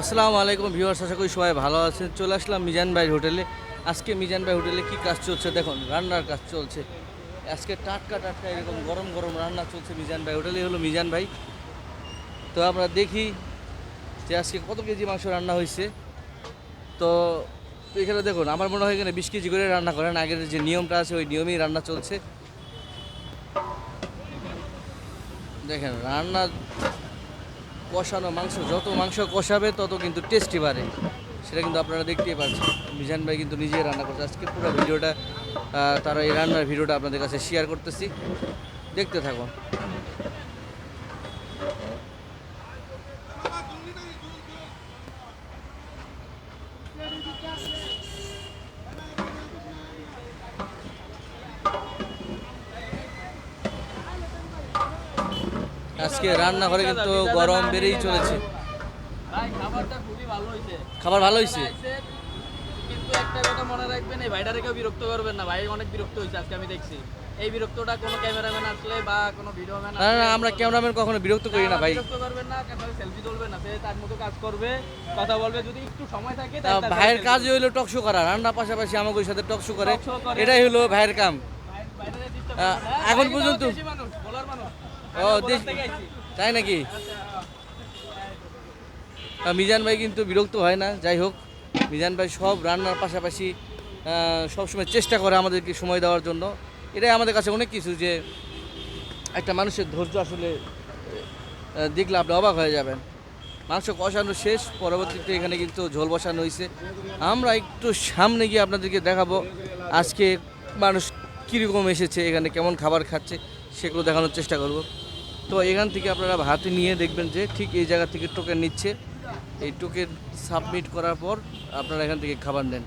আসসালামু আলাইকুম ভিউয়ার্স, আশা করি সবাই ভালো আছেন। চলে আসলাম মিজান ভাই হোটেলে। আজকে মিজান ভাই হোটেলে কি কাজ চলছে দেখুন, রান্নার কাজ চলছে। আজকে টাটকা টাটকা এরকম গরম গরম রান্না চলছে মিজান ভাই হোটেলে হলো মিজান ভাই। তো আমরা দেখি যে আজকে কত কেজি মাংস রান্না হয়েছে। তো এখানে দেখুন, আমার মনে হয় এখানে বিশ কেজি করে রান্না করেন। আগের যে নিয়মটা আছে, ওই নিয়মেই রান্না চলছে। দেখেন, রান্না কষানো মাংস, যত মাংস কষাবে তত কিন্তু টেস্টি বাড়ে। সেটা কিন্তু আপনারা দেখতেই পাচ্ছেন। মিজান ভাই কিন্তু নিজেই রান্না করছে। আজকে পুরো ভিডিওটা তারা এই রান্নার ভিডিওটা আপনাদের কাছে শেয়ার করতেছি। দেখতে থাকুন। আজকে রান্নাঘরে কিন্তু গরম বেড়েই চলেছে। খাবার ভালো হয়েছে? কিন্তু একটা কথা মনে রাখবেন এই ভাইটারে কেউ বিরক্ত করবেন না ভাই অনেক বিরক্ত হয়েছে আজকে আমি দেখছি। এই বিরক্তটা কোনো ক্যামেরাম্যান আসলে বা কোনো না না আমরা ক্যামেরাম্যান কখনো বিরক্ত করি না ভাই। বিরক্ত করবেন না ক্যামেরা সেলফি তুলবেন না সে তার মতো কাজ করবে কথা বলবে যদি একটু সময় থাকে ভাইয়ের selfie কাজই হইল টকশো করা রান্না পাশাপাশি আমাকে ওই সাথে টকশো করে। Talk করে। এটাই হলো ভাইয়ের কাম। এখন পর্যন্ত- দেশি মানুষ, বলার মানুষ। ও। তাই নাকি? মিজান ভাই কিন্তু বিরক্ত হয় না, যাই হোক, মিজান ভাই সব রান্নার পাশাপাশি সবসময় চেষ্টা করে আমাদেরকে সময় দেওয়ার জন্য। এটাই আমাদের কাছে অনেক কিছু যে একটা মানুষের ধৈর্য আসলে দেখলে আপনি অবাক হয়ে যাবেন। মাংস কষানো শেষ, পরবর্তীতে এখানে কিন্তু ঝোল বসানো হয়েছে আমরা একটু সামনে গিয়ে আপনাদেরকে দেখাবো আজকে মানুষ কীরকম এসেছে, এখানে কেমন খাবার খাচ্ছে। সেগুলো দেখানোর চেষ্টা করব। তো এখান থেকে আপনারা হাতে নিয়ে দেখবেন যে ঠিক এই জায়গা থেকে টোকেন নিচ্ছে। এই টোকেন সাবমিট করার পর আপনারা এখান থেকে খাবার নেন।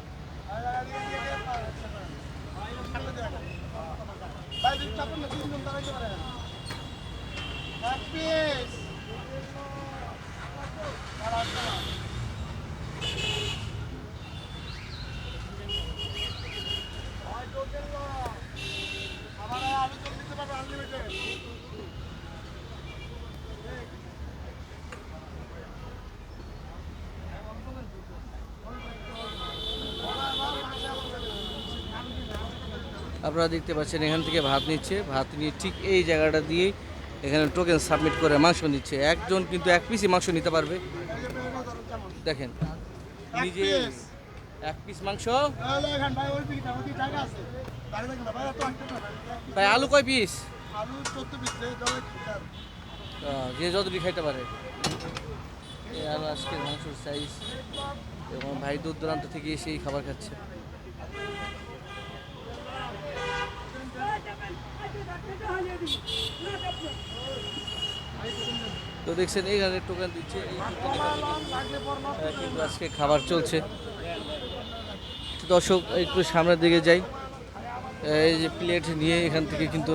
আপনারা দেখতে পাচ্ছেন এখান থেকে ভাত নিচ্ছে। ভাত নিয়ে ঠিক এই জায়গাটা দিয়েই এখানে টোকেন সাবমিট করে মাংস নিচ্ছে। একজন কিন্তু এক পিসই মাংস নিতে পারবে। দেখেন নিজে এক পিস মাংস। ভাই আলু কয় পিস যে যতটি খাইতে পারে। এই আলু আজকে মাংসের সাইজ এবং ভাই দূর দূরান্ত থেকে এসে এই খাবার খাচ্ছে। তো দেখছেন টোকেন দিচ্ছে এই টোকেন এখানে কিন্তু, আজকে খাবার চলছে। দর্শক একটু সামনের দিকে যাই। এই যে প্লেট নিয়ে এখান থেকে কিন্তু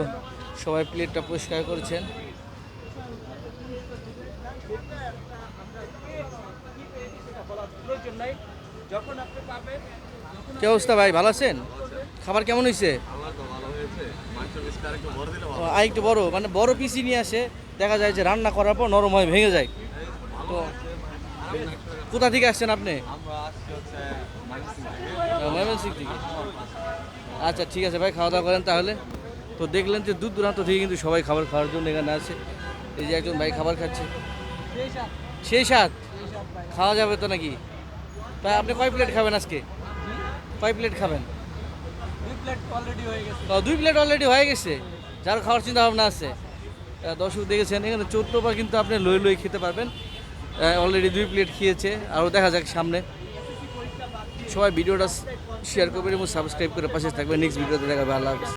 সবাই প্লেটটা পরিষ্কার করেছেন। কি অবস্থা ভাই ভালো আছেন? খাবার কেমন হয়েছে আর একটু বড় মানে বড় পিসি নিয়ে আসে দেখা যায় যে রান্না করার পর নরম হয়ে ভেঙে যায়। তো কোথা থেকে আসছেন আপনি? থেকে। আচ্ছা ঠিক আছে ভাই খাওয়া দাওয়া করেন তাহলে। তো দেখলেন যে দূর দূরান্ত থেকে কিন্তু সবাই খাবার খাওয়ার জন্য এখানে আছে এই যে একজন ভাই খাবার খাচ্ছে। সেই সাত। খাওয়া যাবে তো নাকি? তাই আপনি কয় প্লেট খাবেন আজকে? কয় প্লেট খাবেন? দুই প্লেট অলরেডি হয়ে গেছে। যার খাওয়ার চিন্তা ভাবনা আছে। দর্শক দেখেছেন, এখানে চোদ্দবার কিন্তু আপনি লই লই খেতে পারবেন। অলরেডি দুই প্লেট খেয়েছে। আরও দেখা যাক সামনে। সবাই ভিডিওটা শেয়ার করবেন এবং সাবস্ক্রাইব করে পাশে থাকবেন। নেক্সট ভিডিওতে দেখাবে। আল্লাহ